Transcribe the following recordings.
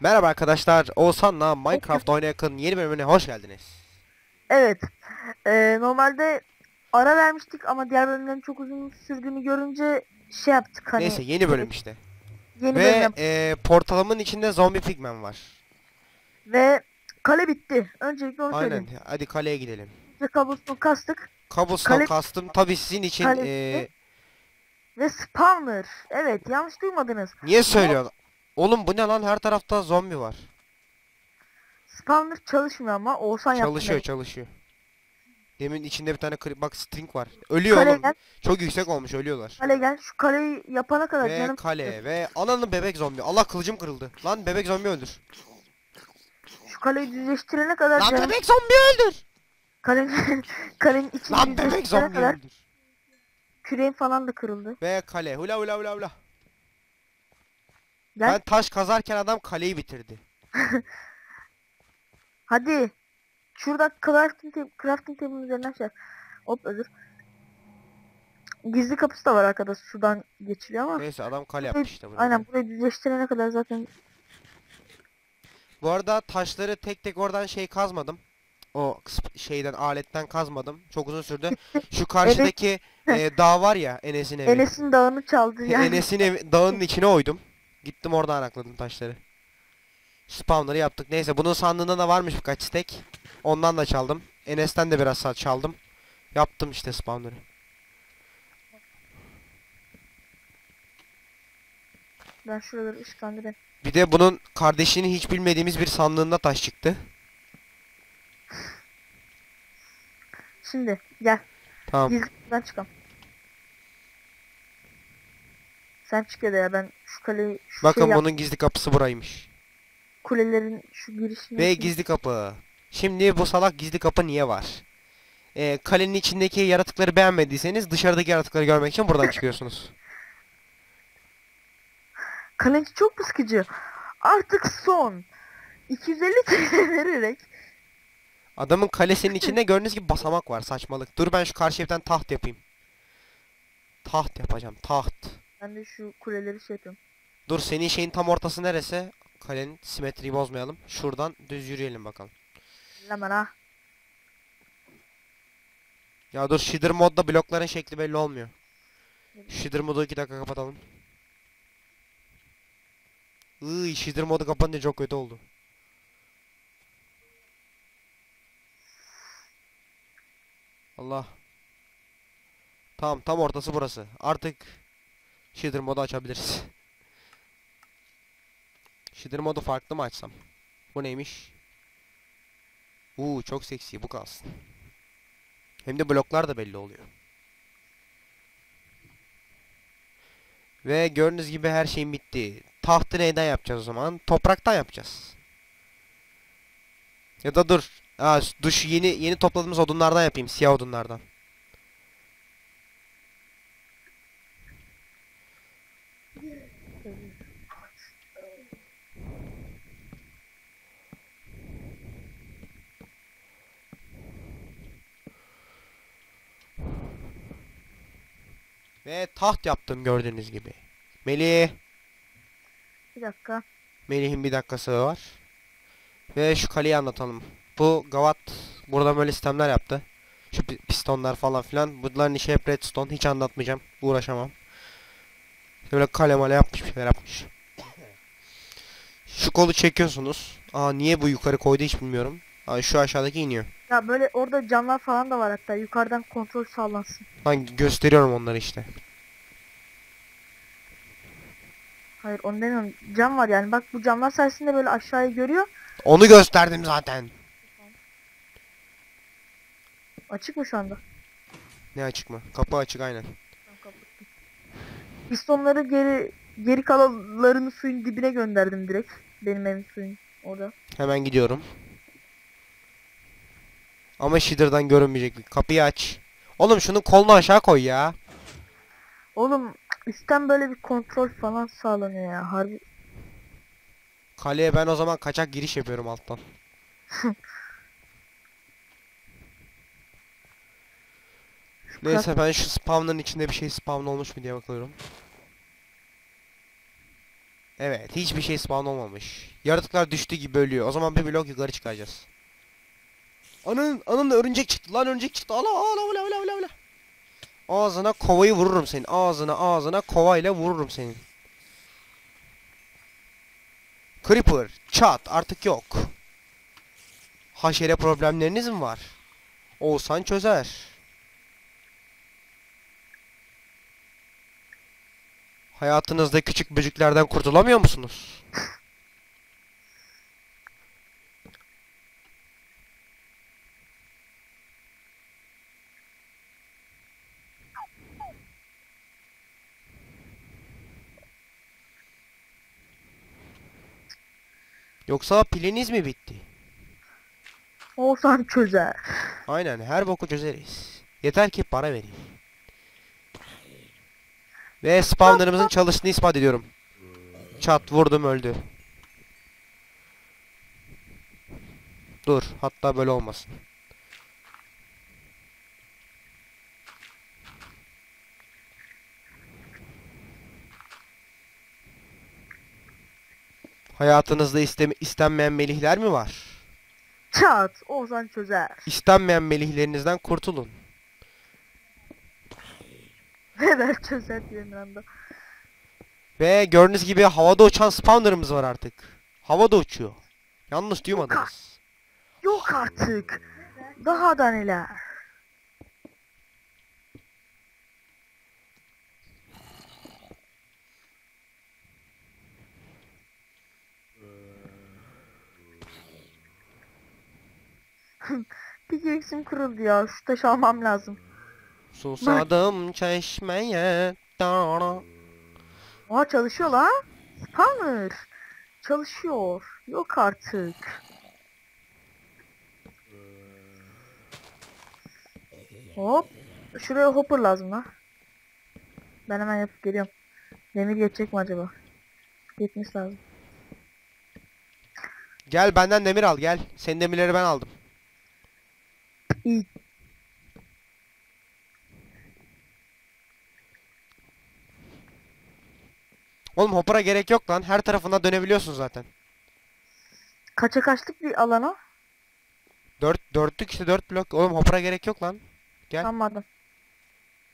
Merhaba arkadaşlar, Oğuzhan'la Minecraft oynayakın yeni bölümüne hoş geldiniz. Evet. Ee, normalde ara vermiştik ama diğer bölümlerin çok uzun sürdüğünü görünce şey yaptık hani. Neyse yeni bölüm işte. Yeni bölüm Ve yap- e, portalımın içinde zombi pigmen var. Ve kale bitti. Öncelikle onu Aynen, söyleyeyim. hadi kaleye gidelim. Ve cobblestone kastık. Cobblestone Kale- kastım tabi sizin için Kale e. Ve spawner. Evet yanlış duymadınız. niye söylüyorsun? Oğlum bu ne lan her tarafta zombi var. Spawner çalışmıyor ama Oğuzhan yaptı. Çalışıyor çalışıyor. Demin içinde bir tane kri- bak string var. Ölüyor Kale oğlum. gel. Çok yüksek olmuş ölüyorlar. Kale gel. Şu kaleyi yapana kadar Ve canım. kale ve ananın bebek zombi. Allah kılıcım kırıldı. Lan bebek zombi öldür. Şu kaleyi düzleştirene kadar Lan canım. bebek zombi öldür. Kalenin, kalenin içini Lan bebek zombi kadar öldür. küreğin falan da kırıldı. Ve kale. Hula hula hula hula. Gel. Ben taş kazarken adam kaleyi bitirdi. Hadi. Şurada crafting, tab- crafting table'ın üzerinden şey. Hop özür. Gizli kapısı da var arkadaş. Şuradan geçiliyor ama. Neyse adam kale yapmış işte buraya. Aynen burayı düzleştirene kadar zaten Bu arada taşları tek tek oradan şey kazmadım. O şeyden aletten kazmadım. Çok uzun sürdü. Şu karşıdaki e, dağ var ya Enes'in evi. Enes'in dağını çaldı yani. Enes'in dağının içine oydum. Gittim oradan arakladım taşları. Spawnları yaptık. Neyse bunun sandığında da varmış birkaç stack. Ondan da çaldım. Enes'ten de biraz sa- çaldım. Yaptım işte spawnları. Ben şuraları ışıklandırayım. Bir de bunun kardeşinin hiç bilmediğimiz bir sandığında taş çıktı. Şimdi gel. Tamam. Kapıdan çıkalım. Sen çık ya da ya ben şu kaleyi şu Bakın şey bunun gizli kapısı buraymış. kulelerin şu girişini Ve gizli kapı. Şimdi bu salak gizli kapı niye var? Ee, kalenin içindeki yaratıkları beğenmediyseniz dışarıdaki yaratıkları görmek için buradan çıkıyorsunuz. Kaleci çok mu sıkıcı? Artık son. 250 TL vererek Adamın kalesinin içinde gördüğünüz gibi basamak var saçmalık. Dur ben şu karşı evden taht yapayım. Taht yapacağım taht. Ben de şu kuleleri şey yapıyorum. Dur senin şeyin tam ortası neresi? Kalenin simetriyi bozmayalım. Şuradan düz yürüyelim bakalım. Hemen ha. Ya dur Shader modda blokların şekli belli olmuyor. Shader modu 2 dakika kapatalım. Iy, Shader modu kapanınca çok kötü oldu. Allah. Tamam tam ortası burası. Artık Shader modu açabiliriz. Shader modu farklı mı açsam? Bu neymiş? Uuu çok seksi bu kalsın. Hem de bloklar da belli oluyor. Ve gördüğünüz gibi her şeyim bitti. Tahtı neyden yapacağız o zaman? Topraktan yapacağız. Ya da dur. Aa, şu yeni yeni topladığımız odunlardan yapayım. Siyah odunlardan. Ve taht yaptım gördüğünüz gibi. Melih. Bir dakika. Melih'in bir dakikası var. Ve şu kaleyi anlatalım. Bu Gavat burada böyle sistemler yaptı. Şu pi- pistonlar falan filan. Bunların işi hep redstone. Hiç anlatmayacağım. Uğraşamam. Böyle kale male yapmış bir şeyler yapmış. Şu kolu çekiyorsunuz. Aa niye bu yukarı koydu hiç bilmiyorum. Aa, şu aşağıdaki iniyor. Ya böyle orada camlar falan da var hatta yukarıdan kontrol sağlansın. Ben gösteriyorum onları işte. Hayır onu demiyorum. Cam var yani bak bu camlar sayesinde böyle aşağıyı görüyor. Onu gösterdim zaten. Açık mı şu anda? Ne açık mı? Kapı açık aynen. Pistonları geri geri kalanlarını suyun dibine gönderdim direkt. Benim evim suyun orada. Hemen gidiyorum. Ama Shader'dan görünmeyecek. bir- Kapıyı aç. Oğlum şunun kolunu aşağı koy ya. Oğlum üstten böyle bir kontrol falan sağlanıyor ya harbi. Kaleye ben o zaman kaçak giriş yapıyorum alttan. Neyse ben şu spawn'ın içinde bir şey spawn olmuş mu diye bakıyorum. Evet hiçbir şey spawn olmamış. Yaratıklar düştü gibi ölüyor. O zaman bir blok yukarı çıkacağız. Anın anın örümcek çıktı lan örümcek çıktı. Ala ala ala ala ala. Ağzına kovayı vururum senin. Ağzına ağzına kovayla vururum senin. Creeper çat artık yok. Haşere problemleriniz mi var? Oğuzhan çözer. Hayatınızda küçük böceklerden kurtulamıyor musunuz? Yoksa piliniz mi bitti? Olsan çözer. Aynen her boku çözeriz. Yeter ki para verin. Ve spawnerımızın çalıştığını ispat ediyorum. Çat vurdum öldü. Dur hatta böyle olmasın. Hayatınızda istemi istenmeyen melihler mi var? Çat. Olsan çözer. İstenmeyen melihlerinizden kurtulun. Ben çözer diyorum bir anda. Ve gördüğünüz gibi havada uçan spawnerımız var artık. Havada uçuyor. Yanlış duymadınız. Yok artık. Daha da neler. Pickaxe'im kırıldı ya. Şu taşı almam lazım. Susadım çeşmeye. Da-da. Aa çalışıyor la. Spawner. Çalışıyor. Yok artık. Hop. Şuraya hopper lazım la. Ben hemen yapıp geliyorum. Demir geçecek mi acaba? Yetmiş lazım. Gel benden demir al gel. Senin demirleri ben aldım. İyi. Oğlum hopper'a gerek yok lan. Her tarafına dönebiliyorsun zaten. Kaça kaçlık bir alana? Dört, dörtlük işte dört blok. Oğlum hopper'a gerek yok lan. Gel. Anladım.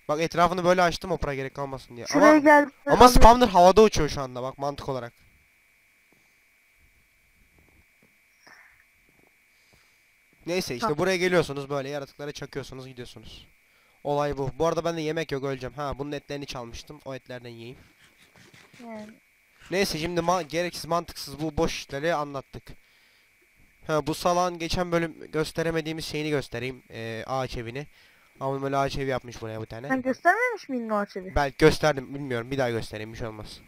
Bak etrafını böyle açtım hopper'a gerek kalmasın diye. Şuraya Ama, gel. ama spawner havada uçuyor şu anda bak mantık olarak. Neyse işte Ha. buraya geliyorsunuz böyle yaratıklara çakıyorsunuz gidiyorsunuz. Olay bu. Bu arada bende yemek yok öleceğim. Ha bunun etlerini çalmıştım. O etlerden yiyeyim. Yani, Neyse şimdi ma gereksiz mantıksız bu boş işleri anlattık. Ha bu salan geçen bölüm gösteremediğimiz şeyini göstereyim. Ee, ağaç evini. Ama böyle ağaç evi yapmış buraya bir tane. sen göstermemiş miydin o açığı? Belki gösterdim bilmiyorum. Bir daha göstereyim bir şey olmaz.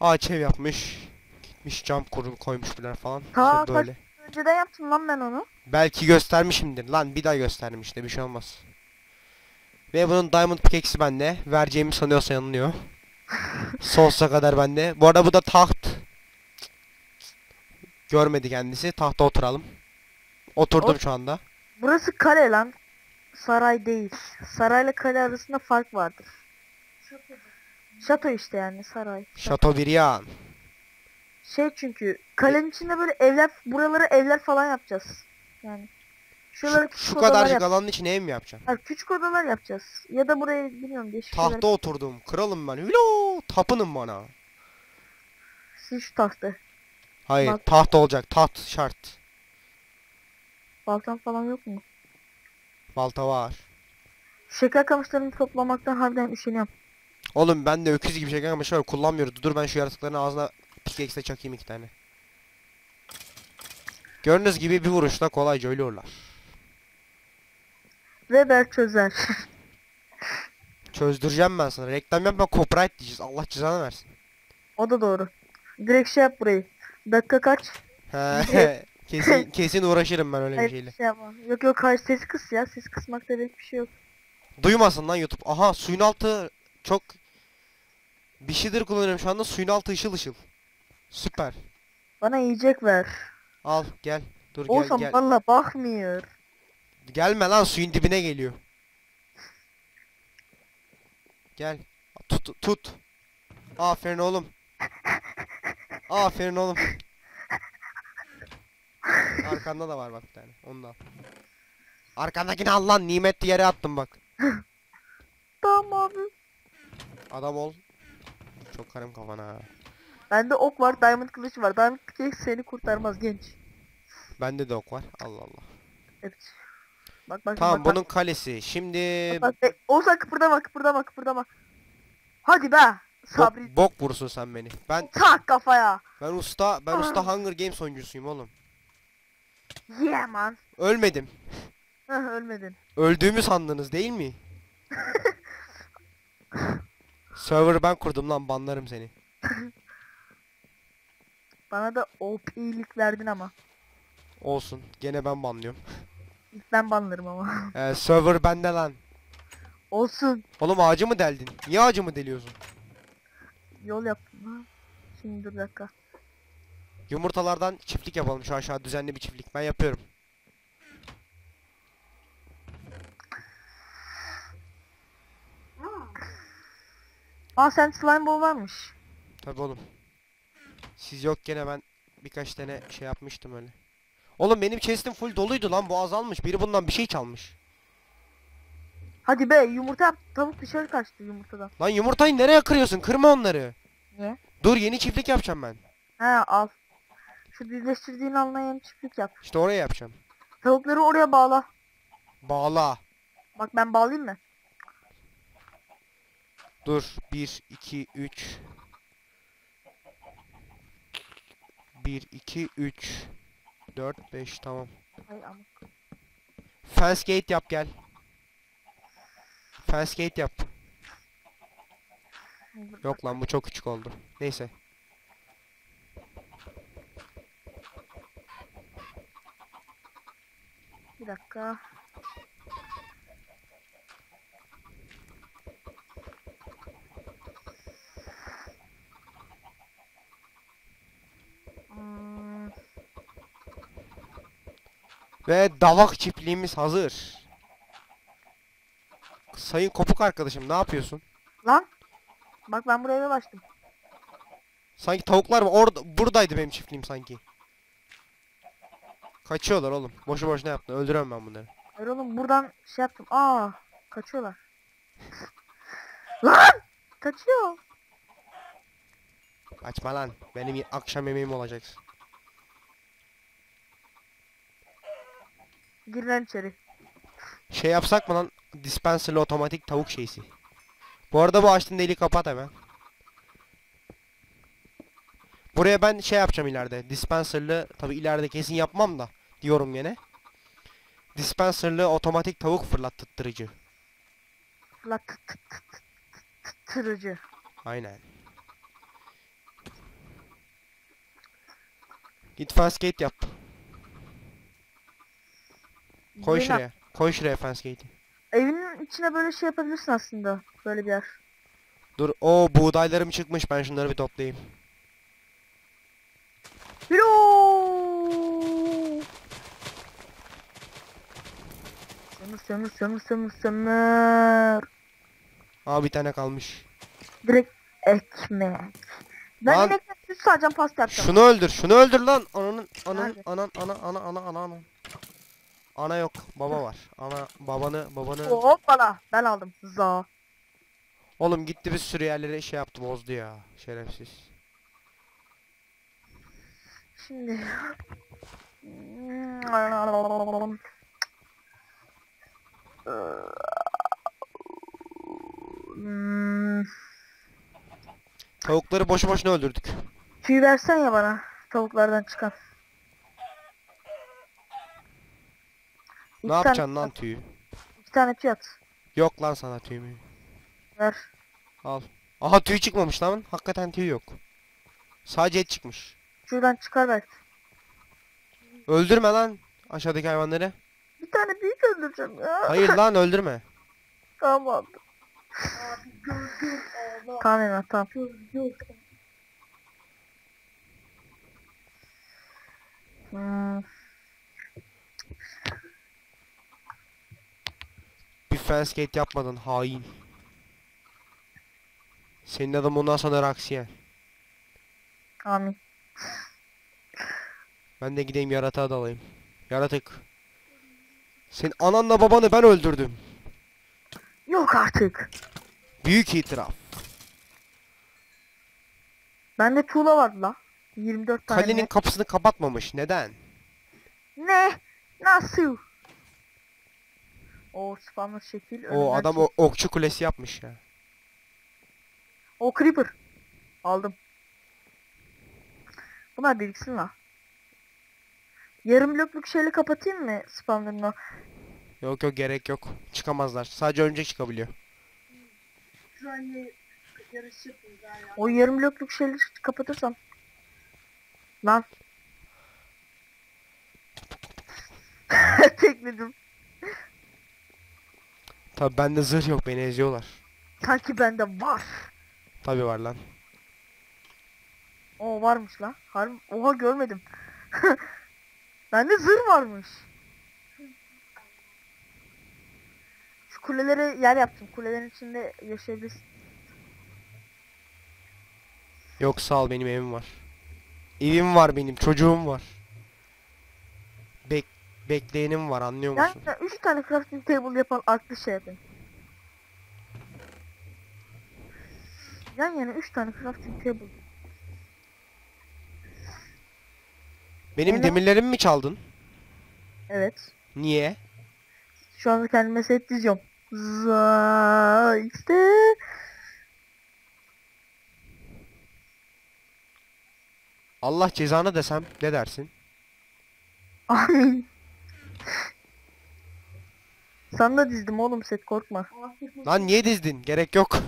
Ağaç ev yapmış. Gitmiş cam kurum koymuş birer falan. Ta İşte kaç- böyle. Önceden yaptım lan ben onu. Belki göstermişimdir. Lan bir daha gösterdim işte bir şey olmaz. Ve bunun diamond pickaxe'i bende. Vereceğimi sanıyorsa yanılıyor. Sonsuza kadar bende. Bu arada bu da taht. Görmedi kendisi. Tahta oturalım. Oturdum Ot- şu anda. Burası kale lan. Saray değil. Sarayla kale arasında fark vardır. Şato işte yani saray. Chateaubriand. Şey çünkü kalenin içinde böyle evler, buralara evler falan yapacağız. Yani. Şuralara Şu, şu kadarcık alanın içine ev mi yapacaksın? Hayır, küçük odalar yapacağız. Ya da buraya bilmiyorum değişik şeyler. Tahta oturdum. Kralım ben. Hülo! Tapının bana. Sil şu tahtı. Hayır, Bak- taht olacak. Taht şart. Baltan falan yok mu? Balta var. Şeker kamışlarını toplamaktan harbiden üşeniyorum. Oğlum ben de öküz gibi şeker ama şöyle kullanmıyoruz. Dur ben şu yaratıkların ağzına pickaxe'le çakayım iki tane. Gördüğünüz gibi bir vuruşla kolayca ölüyorlar. Weber çözer. Çözdüreceğim ben sana. Reklam yapma copyright diyeceğiz. Allah cezanı versin. o da doğru. Direkt şey yap burayı. Dakika kaç? He, kesin kesin uğraşırım ben öyle bir Hayır şeyle. şey yapma. Yok yok hayır ses kıs ya. Ses kısmakta pek bir şey yok. Duymasın lan YouTube. Aha suyun altı çok bir şeydir kullanıyorum şu anda. Suyun altı ışıl ışıl. Süper. Bana yiyecek ver. Al gel. Dur gel Olsam gel. valla bakmıyor. Gelme lan suyun dibine geliyor. Gel. Tut tut. Aferin oğlum. Aferin oğlum. Arkanda da var bak bir tane. Onu da al. Arkandakini al lan nimet yere attım bak. Tamam abi. Adam ol. Çok karım kafana. ha. Bende ok var, diamond kılıç var. Diamond kılıç seni kurtarmaz genç. Bende de ok var. Allah Allah. Evet. Bak bak Tamam bak, bunun kalesi. Şimdi bak, bak, bak. Oğuzhan kıpırdama kıpırdama kıpırdama. Hadi be. bok, Sabri. bok vursun sen beni. Ben Tak kafaya. ben usta ben usta Ah. Hunger Games oyuncusuyum oğlum. Yeah man. Ölmedim. Heh, ölmedin. Öldüğümü sandınız değil mi? Server ben kurdum lan banlarım seni. Bana da OP'lik verdin ama. Olsun. Gene ben banlıyorum. İlk ben banlarım ama. Ee, server bende lan. Olsun. Oğlum ağacı mı deldin? Niye ağacı mı deliyorsun? Yol yaptım ha. Şimdi dur dakika. Yumurtalardan çiftlik yapalım şu aşağı düzenli bir çiftlik. Ben yapıyorum. Aa sen slime ball varmış. Tabii oğlum. Siz yok gene ben birkaç tane şey yapmıştım öyle. Oğlum benim chest'im full doluydu lan bu azalmış. Biri bundan bir şey çalmış. Hadi be yumurta yap. Tavuk dışarı kaçtı yumurtadan. Lan yumurtayı nereye kırıyorsun? Kırma onları. Niye? Dur yeni çiftlik yapacağım ben. He al. Şu düzleştirdiğin alana yeni çiftlik yap. İşte oraya yapacağım. Tavukları oraya bağla. Bağla. Bak ben bağlayayım mı? Dur. 1, 2, 3. 1, 2, 3. 4, 5 tamam. Fence gate yap gel. Fence gate yap. Yok lan bu çok küçük oldu. Neyse. Bir dakika. Ve davak çiftliğimiz hazır. Sayın kopuk arkadaşım ne yapıyorsun? Lan. Bak ben buraya başladım. Sanki tavuklar mı? Orada buradaydı benim çiftliğim sanki. Kaçıyorlar oğlum. Boşu boşuna yaptın. Öldüremem ben bunları. Hayır oğlum buradan şey yaptım. Aa kaçıyorlar. Lan! Kaçıyor. Kaçma lan. Benim akşam yemeğim olacaksın. Gir lan içeri. Şey yapsak mı lan? Dispenser'lı otomatik tavuk şeysi. Bu arada bu açtığın deliği kapat hemen. Buraya ben şey yapacağım ileride. Dispenser'lı tabi ileride kesin yapmam da diyorum gene. Dispenser'lı otomatik tavuk fırlattırıcı. La tı tı tı tı tı tırıcı. Aynen. Git fence gate yap. Koy Zeynep, şuraya. Koy şuraya fence gate'i. Evinin içine böyle şey yapabilirsin aslında. Böyle bir yer. Dur o buğdaylarım çıkmış ben şunları bir toplayayım. Bilo! Sömür sömür sömür sömür sömür. Aa bir tane kalmış. Direkt ekmek. Ben Lan- inekle süt sağacağım pasta yapacağım. Şunu öldür, şunu öldür lan. Ananın, ananın, Nerede? anan, ana, ana, ana, ana, ana. Ana yok, baba var. Ana, babanı, babanı. Hoppala ben aldım. Za. Oğlum gitti bir sürü yerlere şey yaptı, bozdu ya. Şerefsiz. Şimdi. Hmm, Tavukları boşu boşuna öldürdük. tüy versen ya bana tavuklardan çıkan. Ne yapacaksın lan tüyü? İki tane tüy at. Yok lan sana tüyümü. Ver. Al. Aha tüy çıkmamış lan. Hakikaten tüy yok. Sadece et çıkmış. Şuradan çıkar belki. Öldürme lan aşağıdaki hayvanları. Bir tane büyük öldüreceğim ya. Hayır lan öldürme. Tamam. Tamam Emrah tamam. Hmm, Gate yapmadın hain. Senin adın bundan sonra Raksiyen. Amin. Ben de gideyim yaratığa dalayım. Yaratık. Senin ananla babanı ben öldürdüm. Yok artık. Büyük itiraf. Bende tuğla vardı la. 24 tane. Kalenin kapısını kapatmamış. Neden? Ne? Nasıl? O spamlı şekil. O önünden adam çek- o okçu kulesi yapmış ya. O creeper. Aldım. Bunlar biriksin la. Yarım blokluk şeyle kapatayım mı spamlarını? Yok yok gerek yok. Çıkamazlar. Sadece örümcek çıkabiliyor. O yarım blokluk şeyleri kapatırsam. Lan. Tekledim. Tabi bende zırh yok beni eziyorlar. Sanki bende var. Tabi var lan. O varmış lan. Harbi. Oha görmedim. bende zırh varmış. Şu kulelere yer yaptım. Kulelerin içinde yaşayabilirsin. Yok sağ ol benim evim var. Evim var benim çocuğum var. Bek bekleyenim var anlıyor Yani musun? 3 tane crafting table yapan aklı şey yapın. Yan yana 3 tane crafting table. Benim Evet. demirlerimi mi çaldın? Evet. Niye? Şu anda kendime set diziyorum. Za işte. Allah cezanı desem ne dersin? Amin. Sana dizdim oğlum set korkma. Lan niye dizdin? Gerek yok.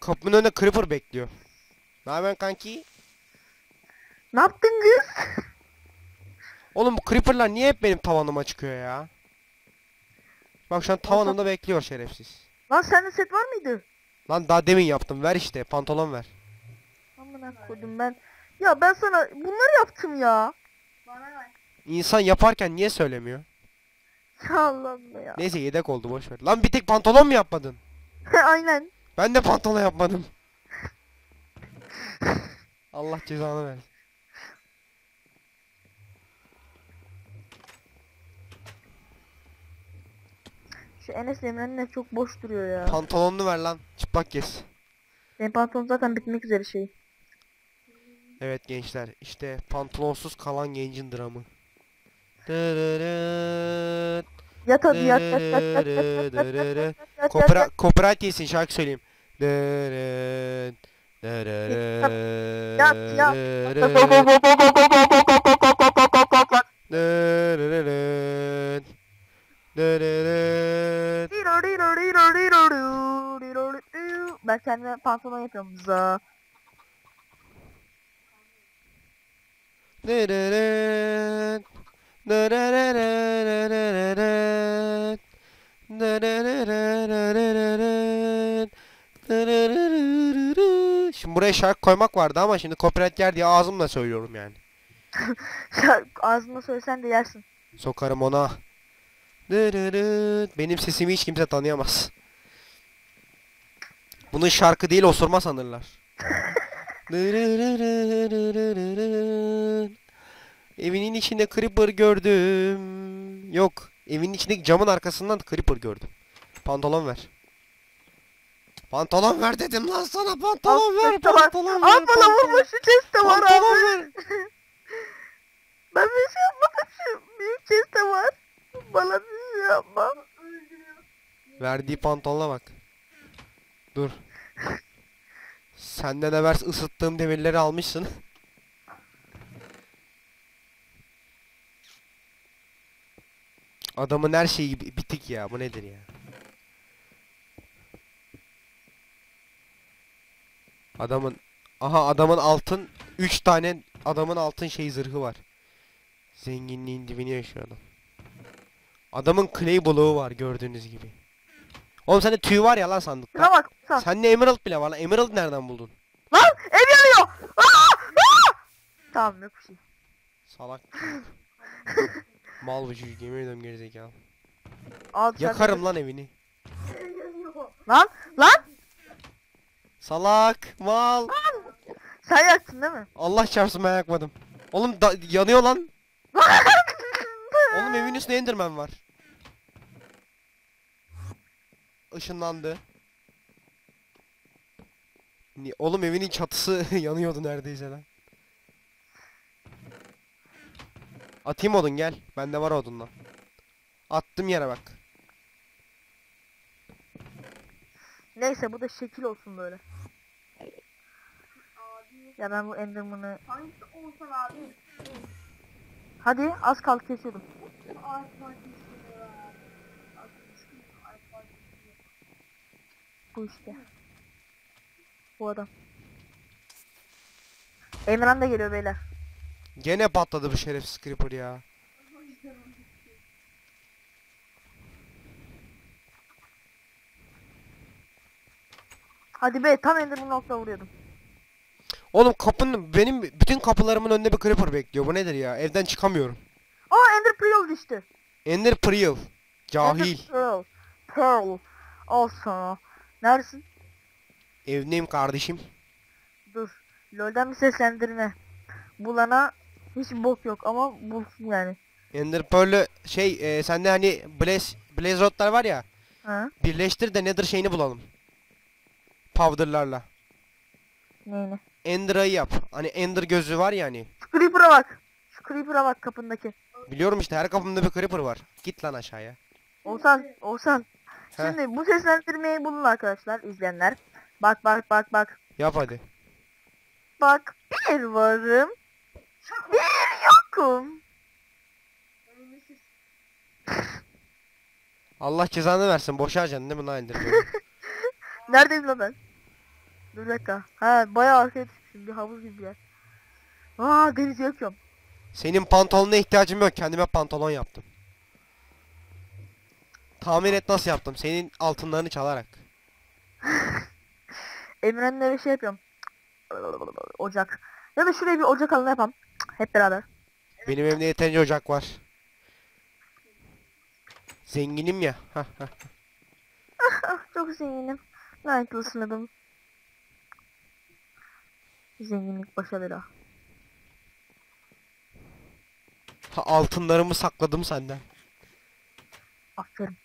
Kapının önünde creeper bekliyor. Ne haber kanki? Ne yaptın kız? Oğlum bu creeperlar niye hep benim tavanıma çıkıyor ya? Bak şu an tavanımda bekliyor şerefsiz. Lan sende set var mıydı? Lan daha demin yaptım. Ver işte pantolon ver. Amına koydum ben. Ya ben sana bunları yaptım ya. Bana ver. İnsan yaparken niye söylemiyor? Ya Allah'ım ya. Neyse yedek oldu boş ver. Lan bir tek pantolon mu yapmadın? Aynen. Ben de pantolon yapmadım. Allah cezanı versin. Şu Enes Emre'nin çok boş duruyor ya. Pantolonunu ver lan. Çıplak gez. Benim pantolon zaten bitmek üzere şey. Evet gençler işte pantolonsuz kalan gencin dramı. Yat hadi yat yat yat yat yat yat yat yat dırırırı. yat yat yat Kopra yat. copyright yesin şarkı söyleyeyim. Yat, yat. Ben kendime pantolon yapıyorum. Za. Şimdi buraya şarkı koymak vardı ama şimdi copyright yer diye ağzımla söylüyorum yani. Ya ağzına söylesen de yersin. Sokarım ona. Benim sesimi hiç kimse tanıyamaz. Bunun şarkı değil osurma sanırlar. Evinin içinde Creeper gördüm. Yok. Evinin içindeki camın arkasından Creeper gördüm. Pantolon ver. Pantolon ver dedim lan sana pantolon ver pantolon ver. Abi bana vurma şu chest'te var abi. Pantolon ver. ben bir şey yapmadım büyük chest'te var. Bana bir şey yapmam. Verdiği pantolona bak. Dur. Senden evvel ısıttığım demirleri almışsın. Adamın her şeyi bi- bitik ya. Bu nedir ya? Adamın aha adamın altın 3 tane adamın altın şey zırhı var. Zenginliğin dibini yaşıyor adam. Adamın clay bloğu var gördüğünüz gibi. Oğlum sende tüy var ya lan sandıkta. Şuna bak. Sağ. Sende emerald bile var lan. Emerald nereden buldun? Lan ev yanıyor. Aa! Aa! Tamam bir şey. Salak. Mal bu çocuk yemin ediyorum gerizekalı. Al sen- Yakarım lan evini. Lan lan Salak mal. sen yaktın değil mi? Allah çarpsın ben yakmadım. Oğlum da- yanıyor lan. Oğlum evin üstünde Enderman var. Işınlandı. Ni- Oğlum evinin çatısı yanıyordu neredeyse lan. Atayım odun gel. Bende var odundan. Attım yere bak. Neyse bu da şekil olsun böyle. Abi Ya ben bu Enderman'ı... hangisi olsan abi? Hadi az kaldı kesiyordum. Ağaç ya. Ağaç partisi, ağaç partisi. Bu işte. Bu adam. Emran da geliyor beyler. Gene patladı bu şerefsiz creeper ya. Hadi be tam Enderman nokta vuruyordum. Oğlum kapının benim bütün kapılarımın önünde bir creeper bekliyor. Bu nedir ya? Evden çıkamıyorum. Aa Ender Pearl düştü. Ender Pearl. Cahil. Ender Pearl. Pearl. Al sana. Neredesin? Evdeyim kardeşim. Dur. LoL'den bir seslendirme. Bulana hiç bok yok ama bulsun yani. Ender Pearl'ü şey e, sende hani Blaze Blaze Rod'lar var ya. Ha? Birleştir de Nether şeyini bulalım. Powder'larla. Neyini? Ender'ı yap. Hani Ender gözü var ya hani. Şu Creeper'a bak. Şu Creeper'a bak kapındaki. Biliyorum işte her kapımda bir creeper var. Git lan aşağıya. Oğuzhan, Oğuzhan. Heh. Şimdi bu seslendirmeyi bulun arkadaşlar, izleyenler. Bak bak bak bak. Yap hadi. Bak bir varım. Bir yokum. Allah cezanı versin. Boşa harcadın değil mi lan Pearl'ü? Neredeyim lan ben? Dur dakika. Ha bayağı arkaya düşmüşüm. Bir havuz gibi bir yer. Aa deniz yakıyorum. Senin pantolonuna ihtiyacım yok. Kendime pantolon yaptım. Tahmin et nasıl yaptım? Senin altınlarını çalarak. Emre'nin bir şey yapıyorum. Ocak. Ya da şuraya bir ocak alanı yapalım. Hep beraber. Benim evimde yeterince ocak var. Zenginim ya. Çok zenginim. Gayet ısınırım. Zenginlik başa bela. Ha, altınlarımı sakladım senden. Aferin.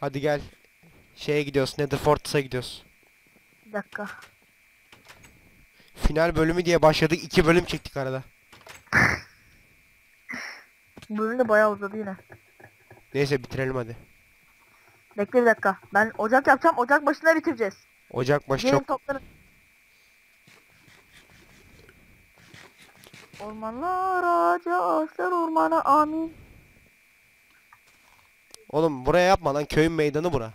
Hadi gel. Şeye gidiyoruz. Nether Fortress'a gidiyoruz. Bir dakika. Final bölümü diye başladık. iki bölüm çektik arada. Bu bölüm de bayağı uzadı yine. Neyse bitirelim hadi. Bekle bir dakika. Ben ocak yapacağım. Ocak başına bitireceğiz. Ocak başı Gelin çok... toplanın. Ormanlar ağaca ağaçlar ormana amin. Oğlum buraya yapma lan. Köyün meydanı bura.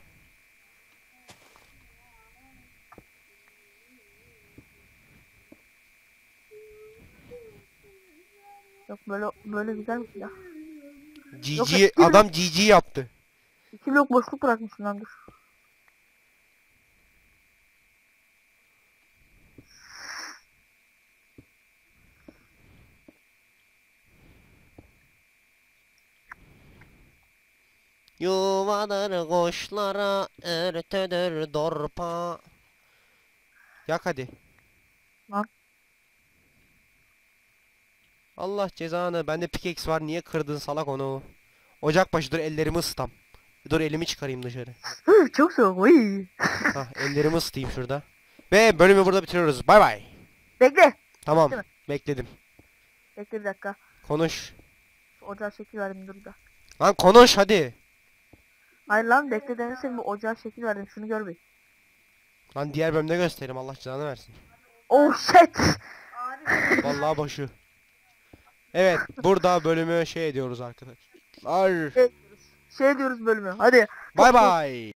Yok böyle böyle güzel mi ya? Yok, GG yok. adam GG yaptı. İki blok boşluk bırakmışsın lan dur. Yuvadır kuşlara örtüdür dorpa. Yak hadi. Lan. Allah cezanı. Bende pickaxe var. Niye kırdın salak onu? Ocak başı dur ellerimi ısıtam. Dur elimi çıkarayım dışarı. Çok soğuk. Uy. Hah ellerimi ısıtayım şurada. Ve bölümü burada bitiriyoruz. Bay bay. Bekle. Tamam. Bekledim. Bekle bir dakika. Konuş. Ocağa şekil verdim dur da. Lan konuş hadi. Hayır lan bekle demesin bu ocağa şekil verdim. Şunu gör bir. Lan diğer bölümde göstereyim. Allah cezanı versin. Oh shit. Vallahi başı. Evet. Burada bölümü şey ediyoruz arkadaşlar. Şey diyoruz bölümü. Hadi. Bay bay.